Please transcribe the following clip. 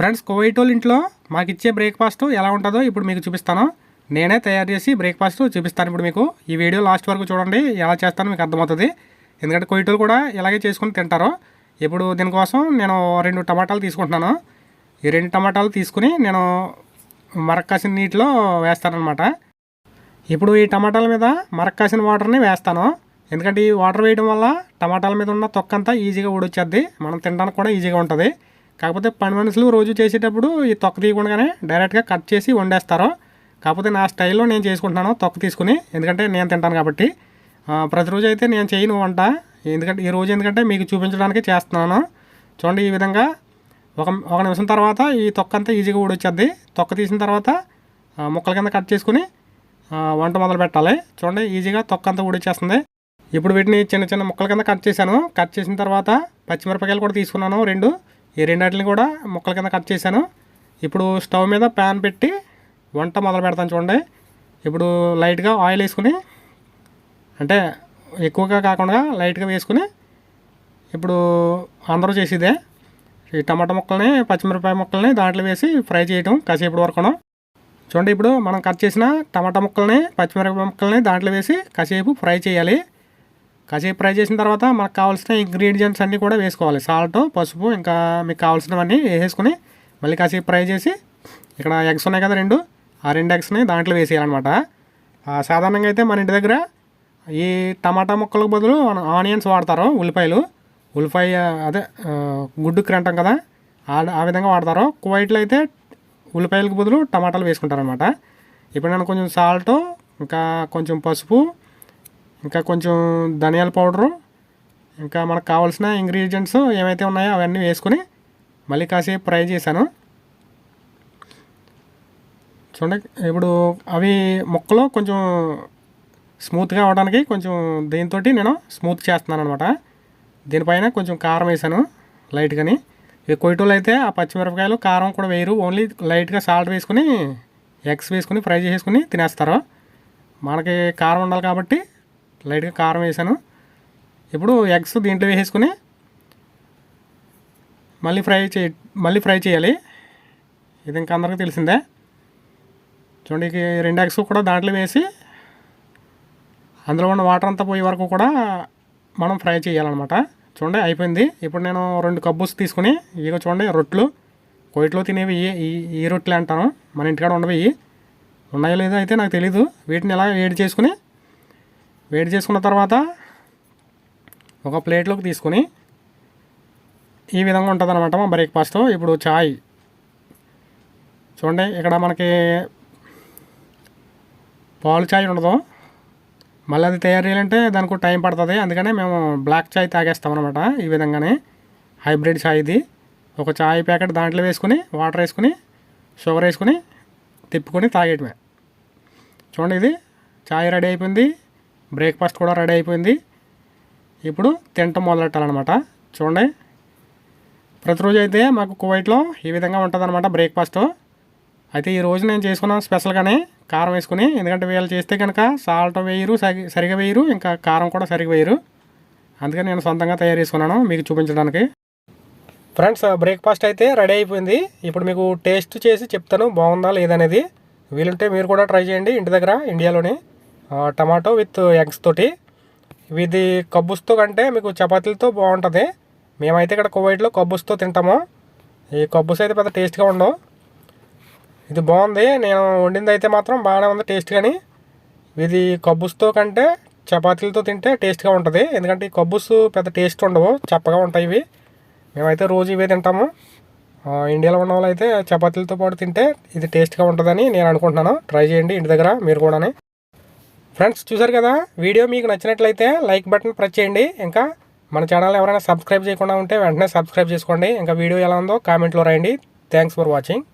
Friends Kuwait ఇంట్లో మాకు ఇచ్చే బ్రేక్ఫాస్ట్ ఎలా ఉంటుందో ఇప్పుడు మీకు చూపిస్తాను. నేనే తయారు చేసి బ్రేక్ఫాస్ట్ చూపిస్తాను ఇప్పుడు మీకు. ఈ వీడియో లాస్ట్ వరకు చూడండి ఎలా చేస్తానో మీకు అర్థమవుతుంది. ఎందుకంటే కోయిటోలు కూడా ఇలాగే చేసుకుని తింటారు. ఇప్పుడు దీనికోసం నేను రెండు టమాటాలు తీసుకుంటున్నాను. ఈ రెండు టమాటాలు తీసుకుని నేను మరక్కాసిన నీటిలో వేస్తానన్నమాట. ఇప్పుడు ఈ టమాటాల మీద మరక్కాసిన వాటర్ని వేస్తాను. ఎందుకంటే ఈ వాటర్ వేయడం వల్ల టమాటాల మీద ఉన్న తొక్కంతా ఈజీగా ఊడొచ్చేద్ది. మనం తినడానికి కూడా ఈజీగా ఉంటుంది. కాకపోతే పని మనుషులు రోజు చేసేటప్పుడు ఈ తొక్క తీయకుండానే డైరెక్ట్గా కట్ చేసి వండేస్తారు. కాకపోతే నా స్టైల్లో నేను చేసుకుంటున్నాను తొక్క తీసుకుని. ఎందుకంటే నేను తింటాను కాబట్టి. ప్రతిరోజు అయితే నేను చేయను వంట. ఎందుకంటే ఈ రోజు ఎందుకంటే మీకు చూపించడానికి చేస్తున్నాను. చూడండి ఈ విధంగా ఒక ఒక నిమిషం తర్వాత ఈ తొక్క అంతా ఈజీగా ఊడొచ్చేద్ది. తొక్క తీసిన తర్వాత ముక్కల కింద కట్ చేసుకుని వంట మొదలు పెట్టాలి. చూడండి ఈజీగా తొక్క అంతా ఊడొచ్చేస్తుంది. ఇప్పుడు వీటిని చిన్న చిన్న ముక్కల కింద కట్ చేశాను. కట్ చేసిన తర్వాత పచ్చిమిరపకాయలు కూడా తీసుకున్నాను. రెండు ఈ రెండింటిని కూడా ముక్కల కింద కట్ చేశాను. ఇప్పుడు స్టవ్ మీద ప్యాన్ పెట్టి వంట మొదలు పెడతాను చూడండి. ఇప్పుడు లైట్గా ఆయిల్ వేసుకుని అంటే ఎక్కువగా కాకుండా లైట్గా వేసుకుని ఇప్పుడు అందరూ చేసేదే. ఈ టమాటా ముక్కల్ని పచ్చిమిరపకాయ ముక్కల్ని దాంట్లో వేసి ఫ్రై చేయటం కాసేపటి వరకును. చూడండి ఇప్పుడు మనం కట్ చేసిన టమాటా ముక్కల్ని పచ్చిమిరపకాయ ముక్కల్ని దాంట్లో వేసి కాసేపు ఫ్రై చేయాలి. కాసేపు ఫ్రై చేసిన తర్వాత మనకు కావాల్సిన ఇంగ్రీడియంట్స్ అన్నీ కూడా వేసుకోవాలి. సాల్ట్ పసుపు ఇంకా మీకు కావాల్సినవన్నీ వేసేసుకుని మళ్ళీ కాసేపు ఫ్రై చేసి ఇక్కడ ఎగ్స్ ఉన్నాయి కదా రెండు ఆ రెండు ఎగ్స్ని దాంట్లో వేసేయాలన్నమాట. సాధారణంగా అయితే మన ఇంటి దగ్గర ఈ టమాటా ముక్కలకు బదులు మనం ఆనియన్స్ వాడతారు ఉల్లిపాయలు. ఉల్లిపాయ అదే గుడ్డు క్రంటం అంటాం కదా ఆ ఆ విధంగా వాడతారు. కువైట్లో అయితే ఉల్లిపాయలకు బదులు టమాటాలు వేసుకుంటారనమాట ఇప్పుడు నేను కొంచెం సాల్ట్ ఇంకా కొంచెం పసుపు ఇంకా కొంచెం ధనియాల పౌడరు ఇంకా మనకు కావాల్సిన ఇంగ్రీడియంట్స్ ఏమైతే ఉన్నాయో అవన్నీ వేసుకుని మళ్ళీ కాసేపు ఫ్రై చేశాను. చూడండి ఇప్పుడు అవి ముక్కలు కొంచెం స్మూత్గా అవడానికి కొంచెం దీంతో నేను స్మూత్ చేస్తున్నాను అనమాట దీనిపైన కొంచెం కారం వేసాను లైట్గాని. ఈ కొయ్యటోళ్ళు అయితే ఆ పచ్చిమిరపకాయలు కారం కూడా వేయరు. ఓన్లీ లైట్గా సాల్ట్ వేసుకుని ఎగ్స్ వేసుకుని ఫ్రై చేసేసుకుని తినేస్తారు. మనకి కారం ఉండాలి కాబట్టి లైట్గా కారం వేసాను. ఇప్పుడు ఎగ్స్ దీంట్లో వేసేసుకుని మళ్ళీ ఫ్రై చే మళ్ళీ ఫ్రై చేయాలి. ఇది ఇంకా అందరికీ తెలిసిందే. చూడండి ఈ రెండు ఎగ్స్ కూడా దాంట్లో వేసి అందులో ఉన్న వాటర్ అంతా పోయే వరకు కూడా మనం ఫ్రై చేయాలన్నమాట. చూడండి అయిపోయింది. ఇప్పుడు నేను రెండు కబ్బుస్ తీసుకుని ఇక చూడండి రొట్లు. కోయిట్లో తినేవి ఈ- ఈ రొట్టెలు అంటాను. మన ఇంటికాడ ఉండవి ఉన్నాయో లేదో అయితే నాకు తెలీదు. వీటిని ఎలా వేడి చేసుకుని వేడి చేసుకున్న తర్వాత ఒక ప్లేట్లోకి తీసుకుని ఈ విధంగా ఉంటుంది అనమాట మా బ్రేక్ఫాస్ట్ ఇప్పుడు చాయ్. చూడండి ఇక్కడ మనకి పాలు చాయ్ ఉండదు. మళ్ళీ అది తయారు చేయాలంటే దానికి టైం పడుతుంది. అందుకనే మేము బ్లాక్ చాయ్ తాగేస్తాం అనమాట ఈ విధంగానే. హైబ్రిడ్ చాయ్ ఇది. ఒక చాయ్ ప్యాకెట్ దాంట్లో వేసుకుని వాటర్ వేసుకుని షుగర్ వేసుకుని తిప్పుకొని తాగేయటమే. చూడండి ఇది. చాయ్ రెడీ అయిపోయింది. బ్రేక్ఫాస్ట్ కూడా రెడీ అయిపోయింది. ఇప్పుడు తినటం మొదలెట్టాలన్నమాట. చూడండి. ప్రతిరోజు అయితే మాకు కువైట్లో ఈ విధంగా ఉంటుందన్నమాట బ్రేక్ఫాస్ట్. అయితే ఈ రోజు నేను చేసుకున్నాను స్పెషల్గానే కారం వేసుకుని ఎందుకంటే వీళ్ళు చేస్తే కనుక సాల్ట్ వేయరు సరి సరిగా వేయరు ఇంకా కారం కూడా సరిగా వేయరు. అందుకని నేను సొంతంగా తయారు చేసుకున్నాను మీకు చూపించడానికి. ఫ్రెండ్స్ బ్రేక్ఫాస్ట్ అయితే రెడీ అయిపోయింది. ఇప్పుడు మీకు టేస్ట్ చేసి చెప్తాను బాగుందా లేదనేది వీలుంటే మీరు కూడా ట్రై చేయండి ఇంటి దగ్గర ఇండియాలోనే. టమాటో విత్ ఎగ్స్ తోటి. ఇది కబ్బుస్తో కంటే మీకు చపాతీలతో బాగుంటుంది. మేమైతే ఇక్కడ కువైట్లో కబ్బుస్తో తింటాము. ఈ కబ్బుస్ అయితే పెద్ద టేస్ట్గా ఉండవు. ఇది బాగుంది. నేను వండింది అయితే మాత్రం బాగానే ఉంది టేస్ట్ కానీ ఇది కబ్బుస్తో కంటే చపాతీలతో తింటే టేస్ట్గా ఉంటుంది. ఎందుకంటే ఈ కబ్బుస్ పెద్ద టేస్ట్ ఉండవు చప్పగా ఉంటాయి ఇవి. మేమైతే రోజు ఇవే తింటాము. ఇండియాలో ఉన్న వాళ్ళు అయితే చపాతీలతో పాటు తింటే ఇది టేస్ట్గా ఉంటుందని నేను అనుకుంటున్నాను. ట్రై చేయండి ఇంటి దగ్గర మీరు కూడా ఫ్రెండ్స్ చూసారు కదా? వీడియో మీకు నచ్చినట్లయితే లైక్ బటన్ ప్రెస్ చేయండి. ఇంకా మన ఛానల్ ఎవరైనా సబ్స్క్రైబ్ చేయకుండా ఉంటే వెంటనే సబ్స్క్రైబ్ చేసుకోండి. ఇంకా వీడియో ఎలా ఉందో కామెంట్లో రాయండి. Thanks for watching.